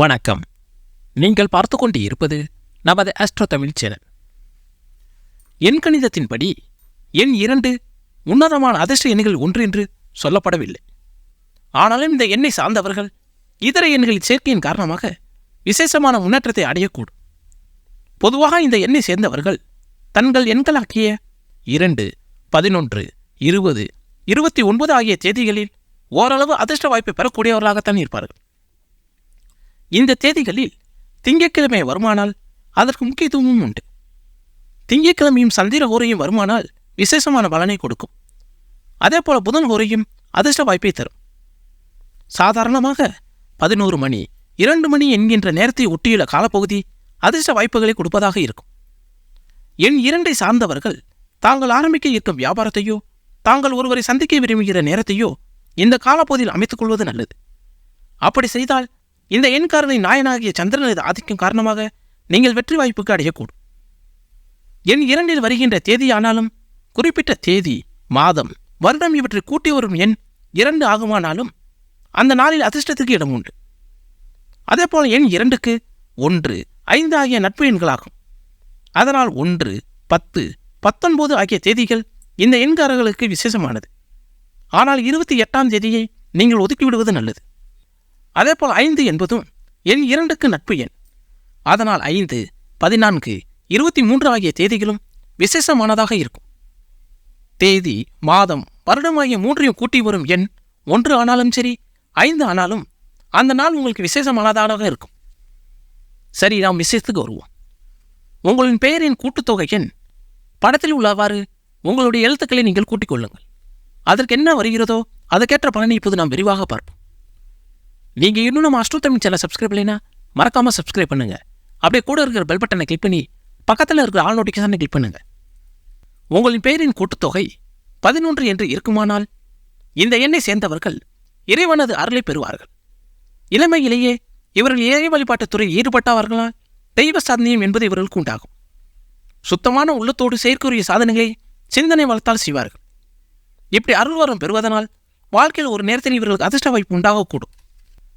வணக்கம். நீங்கள் பார்த்து கொண்டு இருப்பது நமது ஆஸ்ட்ரோ தமிழ் சேனல் எண் கணிதத்தின்படி எண் இரண்டு உன்னதமான அதிர்ஷ்ட எண்கள் ஒன்று என்று சொல்லப்படவில்லை. ஆனாலும் இந்த எண்ணை சார்ந்தவர்கள் இதர எண்களின் சேர்க்கையின் காரணமாக விசேஷமான முன்னேற்றத்தை அடையக்கூடும். பொதுவாக இந்த எண்ணை சேர்ந்தவர்கள் தங்கள் எண்களாக்கிய இரண்டு பதினொன்று இருபது இருபத்தி ஒன்பது ஆகிய தேதிகளில் ஓரளவு அதிர்ஷ்ட வாய்ப்பை பெறக்கூடியவர்களாகத்தான் இருப்பார்கள். இந்த தேதிகளில் திங்கட்கிழமை வருமானால் அதற்கு முக்கியத்துவமும் உண்டு. திங்கட்கிழமையும் சந்திர ஹோரையும் வருமானால் விசேஷமான பலனை கொடுக்கும். அதேபோல புதன் ஓரையும் அதிர்ஷ்ட வாய்ப்பை தரும். சாதாரணமாக பதினோரு மணி இரண்டு மணி என்கின்ற நேரத்தை ஒட்டியுள்ள காலப்பகுதி அதிர்ஷ்ட வாய்ப்புகளை கொடுப்பதாக இருக்கும். எண் இரண்டை சார்ந்தவர்கள் தாங்கள் ஆரம்பிக்க இருக்கும் வியாபாரத்தையோ தாங்கள் ஒருவரை சந்திக்க விரும்புகிற நேரத்தையோ இந்த காலப்பகுதியில் அமைத்துக் கொள்வது நல்லது. அப்படி செய்தால் இந்த எண்காரனை நாயனாகிய சந்திரனது ஆதிக்கம் காரணமாக நீங்கள் வெற்றி வாய்ப்புக்கு அடையக்கூடும். எண் இரண்டில் வருகின்ற தேதியானாலும் குறிப்பிட்ட தேதி மாதம் வருடம் இவற்றை கூட்டி வரும் எண் இரண்டு ஆகுமானாலும் அந்த நாளில் அதிர்ஷ்டத்துக்கு இடம் உண்டு. அதேபோல் எண் இரண்டுக்கு ஒன்று ஐந்து ஆகிய நட்பு எண்களாகும். அதனால் ஒன்று பத்து பத்தொன்பது ஆகிய தேதிகள் இந்த எண்காரர்களுக்கு விசேஷமானது. ஆனால் இருபத்தி எட்டாம் தேதியை நீங்கள் ஒதுக்கிவிடுவது நல்லது. அதேபோல் ஐந்து என்பதும் எண் இரண்டுக்கு நட்பு எண். அதனால் ஐந்து பதினான்கு இருபத்தி மூன்று ஆகிய தேதிகளும் விசேஷமானதாக இருக்கும். தேதி மாதம் வருடம் ஆகிய மூன்றையும் கூட்டி வரும் எண் ஒன்று ஆனாலும் சரி ஐந்து ஆனாலும் அந்த நாள் உங்களுக்கு விசேஷமானதாக இருக்கும். சரி நாம் விஷயத்துக்கு வருவோம். உங்களின் பெயரின் கூட்டுத்தொகை எண் படத்தில் உள்ளவாறு உங்களுடைய எழுத்துக்களை நீங்கள் கூட்டிக் கொள்ளுங்கள். அதற்கு என்ன வருகிறதோ அதற்கேற்ற பலனை இப்போது நாம் விரிவாக பார்ப்போம். நீங்கள் இன்னும் நம்ம அஷ்டோ தமிழ் சேனல் சப்ஸ்கிரைப் இல்லைன்னா மறக்காமல் சப்ஸ்கிரைப் பண்ணுங்க. அப்படியே கூட இருக்கிற பெல் பட்டனை கிளிக் பண்ணி பக்கத்தில் இருக்கிற ஆல் நோட்டிஃபிகேஷனை கிளிக் பண்ணுங்கள் உங்களின் பெயரின் கூட்டுத்தொகை பதினொன்று என்று இருக்குமானால் இந்த எண்ணை சேர்ந்தவர்கள் இறைவனது அருளை பெறுவார்கள். இளமையிலேயே இவர்கள் இறை வழிபாட்டுத் துறையில் ஈடுபட்டவர்களால் தெய்வ சாதனையும் என்பது இவர்களுக்கு உண்டாகும். சுத்தமான உள்ளத்தோடு செயற்குரிய சாதனைகளை சிந்தனை வளர்த்தால் செய்வார்கள். இப்படி அருள்வரம் பெறுவதனால் வாழ்க்கையில் ஒரு நேரத்தில் இவர்களுக்கு அதிர்ஷ்ட வாய்ப்பு உண்டாகக்கூடும்.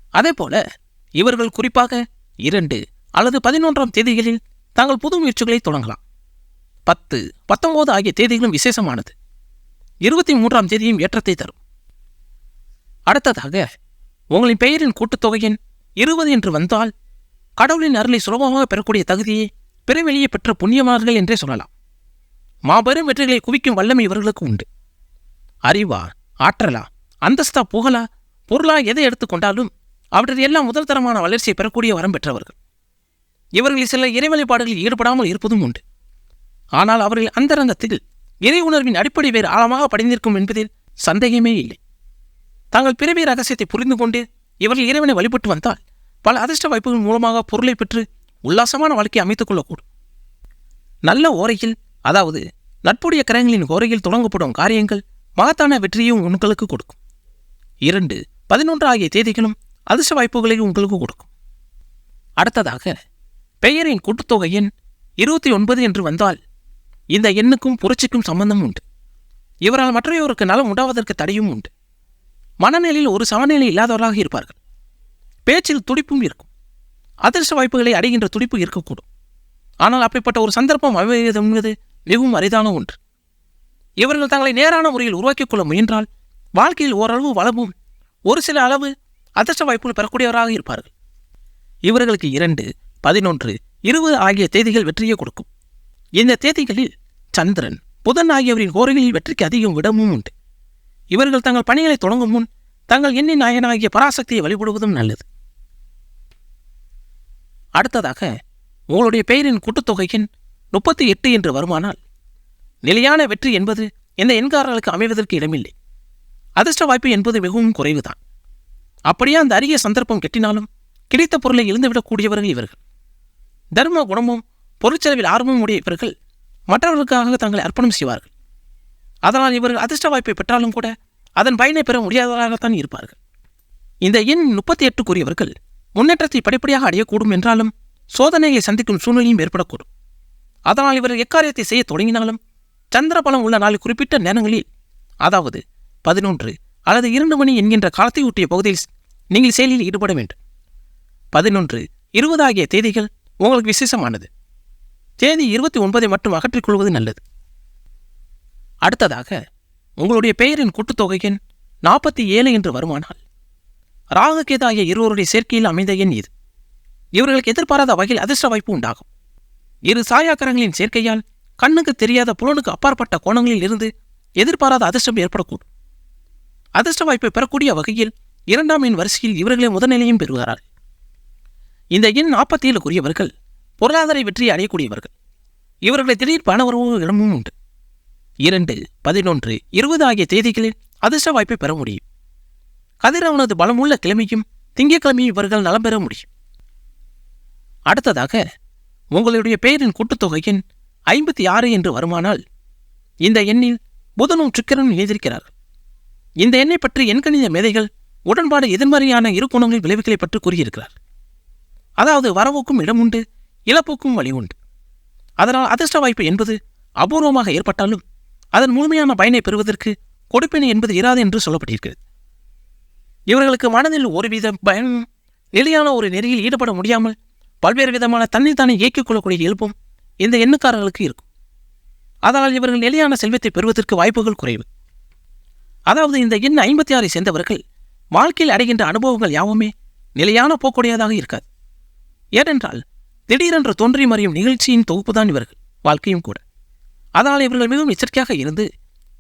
அதேபோல இவர்கள் குறிப்பாக இரண்டு அல்லது பதினொன்றாம் தேதிகளில் தங்கள் புது முயற்சிகளை தொடங்கலாம். பத்து பத்தொன்பது ஆகிய தேதிகளும் விசேஷமானது. இருபத்தி மூன்றாம் தேதியும் ஏற்றத்தை தரும். அடுத்ததாக உங்களின் பெயரின் கூட்டுத்தொகையின் இருபது என்று வந்தால் கடவுளின் அருளை சுலபமாக பெறக்கூடிய தகுதியை பிறவெளியே பெற்ற புண்ணியமார்கள் என்றே சொல்லலாம். மாபெரும் வெற்றிகளை குவிக்கும் வல்லமை இவர்களுக்கு உண்டு. அறிவா ஆற்றலா அந்தஸ்தா புகழா பொருளா எதை எடுத்துக்கொண்டாலும் அவற்றில் எல்லாம் முதல் தரமான வளர்ச்சியை பெறக்கூடிய வரம் பெற்றவர்கள். இவர்கள் சில இறை வழிபாடுகளில் ஈடுபடாமல் இருப்பதும் உண்டு. ஆனால் அவர்கள் அந்தரங்கத்தில் இறை உணர்வின் அடிப்படை வேறு ஆழமாக படிந்திருக்கும் என்பதில் சந்தேகமே இல்லை. தாங்கள் பிறவி ரகசியத்தை புரிந்து கொண்டு இவர்கள் இறைவனை வழிபட்டு வந்தால் பல அதிர்ஷ்ட வாய்ப்புகள் மூலமாக பொருளை பெற்று உல்லாசமான வாழ்க்கையை அமைத்துக் கொள்ளக்கூடும். நல்ல ஓரையில் அதாவது நட்புடைய கிரகங்களின் ஓரையில் தொடங்கப்படும் காரியங்கள் மகத்தான வெற்றியும் உங்களுக்கு கொடுக்கும். இரண்டு பதினொன்று ஆகிய தேதிகளும் அதிர்ஷ்ட வாய்ப்புகளையும் உங்களுக்கு கொடுக்கும். அடுத்ததாக பெயரின் கூட்டுத்தொகை எண் இருபத்தி ஒன்பது என்று வந்தால் இந்த எண்ணுக்கும் புரட்சிக்கும் சம்பந்தம் உண்டு. இவரால் மற்றையோருக்கு நலம் உண்டாவதற்கு தடையும் உண்டு. மனநிலையில் ஒரு சமநிலை இல்லாதவராக இருப்பார்கள். பேச்சில் துடிப்பும் இருக்கும். அதிர்ஷ்ட வாய்ப்புகளை அடைகின்ற துடிப்பு இருக்கக்கூடும். ஆனால் அப்படிப்பட்ட ஒரு சந்தர்ப்பம் அமைவது என்பது மிகவும் அரிதான ஒன்று. இவர்கள் தங்களை நேரான முறையில் உருவாக்கிக் கொள்ள முயன்றால் வாழ்க்கையில் ஓரளவு வளமும் ஒரு சில அளவு அதிர்ஷ்ட வாய்ப்புகள் பெறக்கூடியவராக இருப்பார்கள். இவர்களுக்கு இரண்டு பதினொன்று இருபது ஆகிய தேதிகள் வெற்றியை கொடுக்கும். இந்த தேதிகளில் சந்திரன் புதன் ஆகியவரின் கோரைகளில் வெற்றிக்கு அதிகம் விடமும் உண்டு. இவர்கள் தங்கள் பணிகளை தொடங்கும் முன் தங்கள் எண்ணின் நாயனாகிய பராசக்தியை வழிபடுவதும் நல்லது. அடுத்ததாக உங்களுடைய பெயரின் கூட்டுத்தொகையின் முப்பத்தி எட்டு என்று வருமானால் நிலையான வெற்றி என்பது இந்த எண்காரர்களுக்கு அமைவதற்கு இடமில்லை. அதிர்ஷ்ட வாய்ப்பு என்பது மிகவும் குறைவுதான். அப்படியே அந்த அரிய சந்தர்ப்பம் கெட்டினாலும் கிடைத்த பொருளை எழுந்துவிடக்கூடியவர்கள் இவர்கள். தர்ம குணமும் பொருட்செலவில் ஆர்வமும் உடைய இவர்கள் மற்றவர்களுக்காக தங்களை அர்ப்பணம் செய்வார்கள். அதனால் இவர்கள் அதிர்ஷ்ட வாய்ப்பை பெற்றாலும் கூட அதன் பயனை பெற முடியாததாகத்தான் இருப்பார்கள். இந்த எண் முப்பத்தி எட்டுக்குரியவர்கள் முன்னேற்றத்தை படிப்படியாக அடையக்கூடும் என்றாலும் சோதனையை சந்திக்கும் சூழ்நிலையும் ஏற்படக்கூடும். அதனால் இவர்கள் எக்காரியத்தை செய்ய தொடங்கினாலும் சந்திரபலம் உள்ள நாலு குறிப்பிட்ட நேரங்களில் அதாவது பதினொன்று அல்லது இரண்டு மணி என்கின்ற காலத்தை ஒட்டிய பகுதியில் நீங்கள் செயலில் ஈடுபட வேண்டும். பதினொன்று. இருபது ஆகிய தேதிகள் உங்களுக்கு விசேஷமானது. தேதி இருபத்தி ஒன்பதை மட்டும் அகற்றிக் கொள்வது நல்லது. அடுத்ததாக உங்களுடைய பெயரின் கூட்டுத்தொகை எண் நாற்பத்தி ஏழு என்று வருமானால் ராகுகேது ஆகிய இருவருடைய சேர்க்கையில் அமைந்த எண் இது. இவர்களுக்கு எதிர்பாராத வகையில் அதிர்ஷ்ட வாய்ப்பு உண்டாகும். இரு சாயாக்கரங்களின் சேர்க்கையால் கண்ணுக்கு தெரியாத புலனுக்கு அப்பாற்பட்ட கோணங்களில் இருந்து எதிர்பாராத அதிர்ஷ்டம் ஏற்படக்கூடும். அதிர்ஷ்ட வாய்ப்பை பெறக்கூடிய வகையில் இரண்டாம் எண் வரிசையில் இவர்களே முதல்நிலையும் பெறுகிறார்கள் இந்த எண் நாற்பத்தி ஏழுக்குரியவர்கள் பொருளாதார வெற்றியை அடையக்கூடியவர்கள். இவர்களை திடீர் பண உறவு இடமும் உண்டு. இரண்டு பதினொன்று இருபது ஆகிய தேதிகளில் அதிர்ஷ்ட வாய்ப்பை பெற முடியும். கதிரவனது பலமுள்ள கிழமையும் திங்கட்கிழமையும் இவர்கள் நலம் பெற முடியும். அடுத்ததாக உங்களுடைய பெயரின் கூட்டுத்தொகையின் ஐம்பத்தி ஆறு என்று வருமானால் இந்த எண்ணில் புதனும் சுக்கரனும் இணைந்திருக்கிறார்கள். இந்த எண்ணை பற்றி எண்கணித மேதைகள் உடன்பாடு எதிர்மறையான இரு குணங்களின் விளைவுகளை பற்றி கூறியிருக்கிறார். அதாவது வரவுக்கும் இடம் உண்டு இழப்புக்கும் வழி உண்டு. அதனால் அதிர்ஷ்ட வாய்ப்பு என்பது அபூர்வமாக ஏற்பட்டாலும் அதன் முழுமையான பயனை பெறுவதற்கு கொடுப்பினை என்பது இராது என்று சொல்லப்பட்டிருக்கிறது. இவர்களுக்கு மனதில் ஒருவித பயம் நிலையான ஒரு நெறியில் ஈடுபட முடியாமல் பல்வேறு விதமான தன்னை தானே இயக்கிக் கொள்ளக்கூடிய இயல்பும் இந்த எண்ணுக்காரர்களுக்கு இருக்கும். அதனால் இவர்கள் நிலையான செல்வத்தை பெறுவதற்கு வாய்ப்புகள் குறைவு. அதாவது இந்த எண் ஐம்பத்தி ஆறை சேர்ந்தவர்கள் வாழ்க்கையில் அடைகின்ற அனுபவங்கள் யாவுமே நிலையான போக்குடையதாக இருக்காது. ஏனென்றால் திடீரென்று தோன்றி மறையும் நிகழ்ச்சியின் தொகுப்புதான் இவர்கள் வாழ்க்கையும் கூட. அதனால் இவர்கள் மிகவும் எச்சரிக்கையாக இருந்து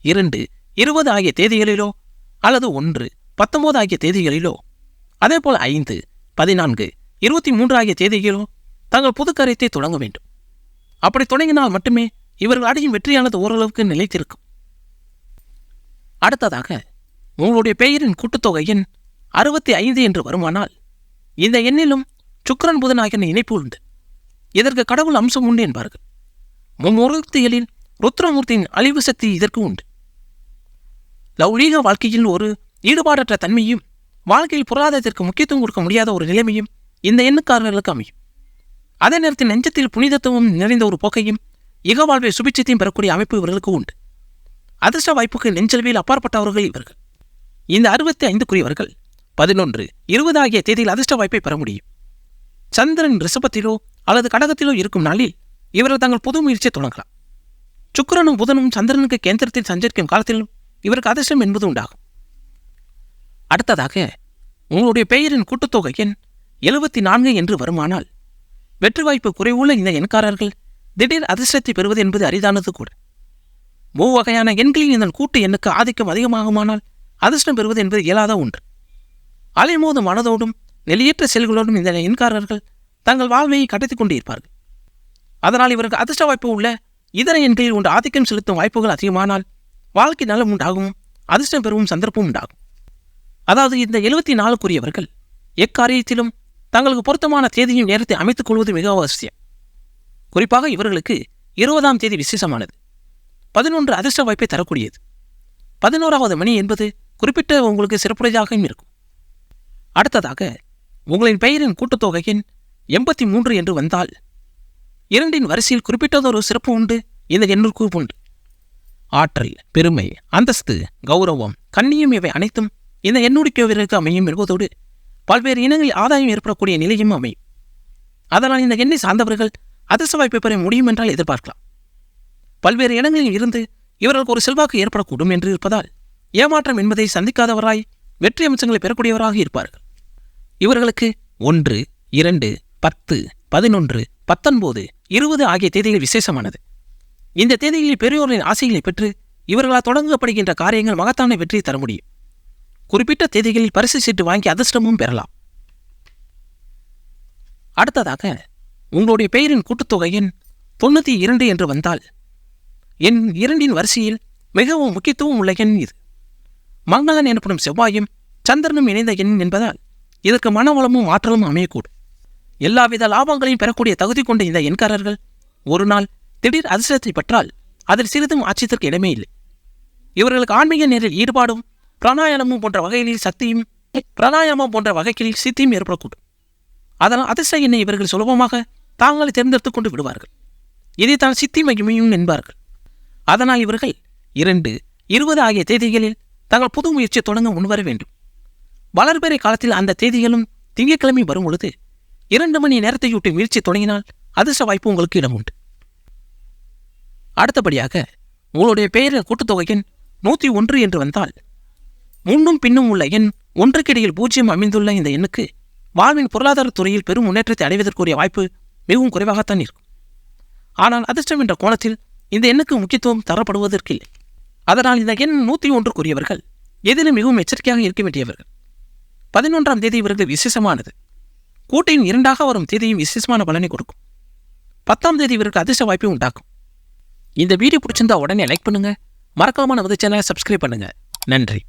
இரண்டு இருபது ஆகிய தேதிகளிலோ அல்லது ஒன்று பத்தொன்பது ஆகிய தேதிகளிலோ அதேபோல் ஐந்து பதினான்கு இருபத்தி மூன்று ஆகிய தேதிகளிலோ தங்கள் புது காரியத்தை தொடங்க வேண்டும். அப்படி தொடங்கினால் மட்டுமே இவர்கள் அடையும் வெற்றியானது ஓரளவுக்கு நிலைத்திருக்கும். அடுத்ததாக உங்களுடைய பெயரின் கூட்டுத்தொகையின் அறுபத்தி ஐந்து என்று வருமானால் இந்த எண்ணிலும் சுக்கரன் புதன் ஆகிய இணைப்பு உண்டு. இதற்கு கடவுள் அம்சம் உண்டு என்பார்கள். மும்முகத்தியலில் ருத்ரமூர்த்தியின் அழிவு சக்தி இதற்கு உண்டு. லௌலீக வாழ்க்கையில் ஒரு ஈடுபாடற்ற தன்மையும் வாழ்க்கையில் பொருளாதாரத்திற்கு முக்கியத்துவம் கொடுக்க முடியாத ஒரு நிலைமையும் இந்த எண்ணுக்காரர்களுக்கு அமையும். அதே நேரத்தில் நெஞ்சத்தில் புனிதத்துவம் நிறைந்த ஒரு போக்கையும் இக வாழ்வை சுபிச்சத்தையும் பெறக்கூடிய அமைப்பு இவர்களுக்கு உண்டு. அதிர்ஷ்ட வாய்ப்புக்கு நெஞ்சல்வியில் அப்பாற்பட்டவர்கள் இவர்கள். இந்த அறுபத்தி ஐந்துக்குரியவர்கள் பதினொன்று இருபது ஆகிய தேதியில் அதிர்ஷ்ட வாய்ப்பை பெற முடியும். சந்திரன் ரிஷபத்திலோ அல்லது கடகத்திலோ இருக்கும் நாளில் இவர்கள் தங்கள் புது முயற்சியை தொடங்கலாம். சுக்கரனும் புதனும் சந்திரனுக்கு கேந்திரத்தில் சஞ்சரிக்கும் காலத்திலும் இவருக்கு அதிர்ஷ்டம் என்பது உண்டாகும். அடுத்ததாக உங்களுடைய பெயரின் கூட்டுத்தொகை எண் எழுபத்தி நான்கு என்று வருமானால் வெற்றி வாய்ப்பு குறைவுள்ள இந்த எண்காரர்கள் திடீர் அதிர்ஷ்டத்தை பெறுவது என்பது அரிதானது கூட. மூவகையான எண்களின் இதன் கூட்டு எண்ணுக்கு ஆதிக்கம் அதிகமாகுமானால் அதிர்ஷ்டம் பெறுவது என்பது இயலாத ஒன்று. அலைமோதும் மனதோடும் நிலையற்ற செயல்களோடும் இந்த எண்காரர்கள் தங்கள் வாழ்வையை கடத்திக் கொண்டிருப்பார்கள் அதனால் இவருக்கு அதிர்ஷ்ட வாய்ப்பு உள்ள இதர எண்களில் ஒன்று ஆதிக்கம் செலுத்தும் வாய்ப்புகள் அதிகமானால் வாழ்க்கை நலம் உண்டாகும் அதிர்ஷ்டம் பெறவும் சந்தர்ப்பம் உண்டாகும். அதாவது இந்த எழுபத்தி நாலுக்குரியவர்கள் எக்காரியத்திலும் தங்களுக்கு பொருத்தமான தேதியும் நேரத்தை அமைத்துக் கொள்வது மிக அவசியம். குறிப்பாக இவர்களுக்கு இருபதாம் தேதி விசேஷமானது. பதினொன்று அதிர்ஷ்ட வாய்ப்பை தரக்கூடியது. பதினோராவது மணி என்பது குறிப்பிட்ட உங்களுக்கு சிறப்புடையதாகவும் இருக்கும். அடுத்ததாக உங்களின் பெயரின் கூட்டுத்தொகையின் எண்பத்தி மூன்று என்று வந்தால் இரண்டின் வரிசையில் குறிப்பிட்டதொரு சிறப்பு உண்டு இந்த எண்ணிற்கு உண்டு. ஆற்றல் பெருமை அந்தஸ்து கௌரவம் கண்ணியம் இவை அனைத்தும் இந்த எண்ணுடிக்கவிற்கு அமையும் என்பதோடு பல்வேறு இனங்களில் ஆதாயம் ஏற்படக்கூடிய நிலையும் அமையும். அதனால் இந்த எண்ணை சார்ந்தவர்கள் அதிர்ஷ்ட வாய்ப்பை பெற முடியும் என்றால் எதிர்பார்க்கலாம். பல்வேறு இடங்களில் இருந்து இவர்களுக்கு ஒரு செல்வாக்கு ஏற்படக்கூடும் என்று இருப்பதால் ஏமாற்றம் என்பதை சந்திக்காதவராய் வெற்றி அம்சங்களை பெறக்கூடியவராக இருப்பார்கள். இவர்களுக்கு ஒன்று இரண்டு பத்து பதினொன்று பத்தொன்பது இருபது ஆகிய தேதிகள் விசேஷமானது. இந்த தேதிகளில் பெரியோரின் ஆசைகளை பெற்று இவர்களால் தொடங்கப்படுகின்ற காரியங்கள் மகத்தான வெற்றியை தர முடியும். குறிப்பிட்ட தேதிகளில் பரிசு சீட்டு வாங்கி அதிர்ஷ்டமும் பெறலாம். அடுத்ததாக உங்களுடைய பெயரின் கூட்டுத்தொகையின் தொண்ணூற்றி இரண்டு என்று வந்தால் என் இரண்டின் வரிசையில் மிகவும் முக்கியத்துவம் உள்ள எண் இது. மங்களன் எனப்படும் செவ்வாயும் சந்திரனும் இணைந்த எண் என்பதால் இதற்கு மனவளமும் ஆற்றலும் அமையக்கூடும். எல்லாவித லாபங்களையும் பெறக்கூடிய தகுதி கொண்ட இந்த எண்காரர்கள் ஒரு நாள் திடீர் அதிர்ஷ்டத்தை பெற்றால் அதில் சிறிதும் ஆச்சரியத்திற்கு இடமே இல்லை. இவர்களுக்கு ஆன்மீக நேரில் ஈடுபாடும் பிராணாயாமம் போன்ற வகைகளில் சக்தியும் பிராணாயாமம் போன்ற வகைகளில் சித்தியும் ஏற்படக்கூடும். அதனால் அதிர்ஷ்ட எண்ணை இவர்கள் சுலபமாக தாங்களை தேர்ந்தெடுத்துக் கொண்டு விடுவார்கள். இதைத்தான் சித்தி மகிமையும் என்பார்கள். அதனால் இவர்கள் இரண்டு இருபது ஆகிய தேதிகளில் தங்கள் புது முயற்சியை தொடங்க முன்வர வேண்டும். வளர்பெறை காலத்தில் அந்த தேதிகளும் திங்கட்கிழமை வரும் பொழுது இரண்டு மணி நேரத்தை விட்டு முயற்சி தொடங்கினால் அதிர்ஷ்ட வாய்ப்பு உங்களுக்கு இடம் உண்டு அடுத்தபடியாக உங்களுடைய பெயரில் கூட்டுத்தொகையின் நூற்றி ஒன்று என்று வந்தால் முன்னும் பின்னும் உள்ள எண் ஒன்றுக்கிடையில் பூஜ்ஜியம் அமைந்துள்ள இந்த எண்ணுக்கு வாழ்வின் பொருளாதார துறையில் பெரும் முன்னேற்றத்தை அடைவதற்குரிய வாய்ப்பு மிகவும் குறைவாகத்தான் இருக்கும். ஆனால் அதிர்ஷ்டம் என்ற கோணத்தில் இந்த எண்ணுக்கு முக்கியத்துவம் தரப்படுவதற்கில்லை. அதனால் இந்த எண் நூற்றி ஒன்றுக்குரியவர்கள் எதிலும் மிகவும் எச்சரிக்கையாக இருக்க வேண்டியவர்கள். பதினொன்றாம் தேதி இவர்கள் விசேஷமானது. கூட்டையின் இரண்டாக வரும் தேதியும் விசேஷமான பலனை கொடுக்கும். பத்தாம் தேதி இவருக்கு அதிர்ஷ்ட வாய்ப்பை உண்டாக்கும். இந்த வீடியோ பிடிச்சிருந்தா உடனே லைக் பண்ணுங்க. மறக்காமல் நமது சேனலை சப்ஸ்கிரைப் பண்ணுங்க. நன்றி.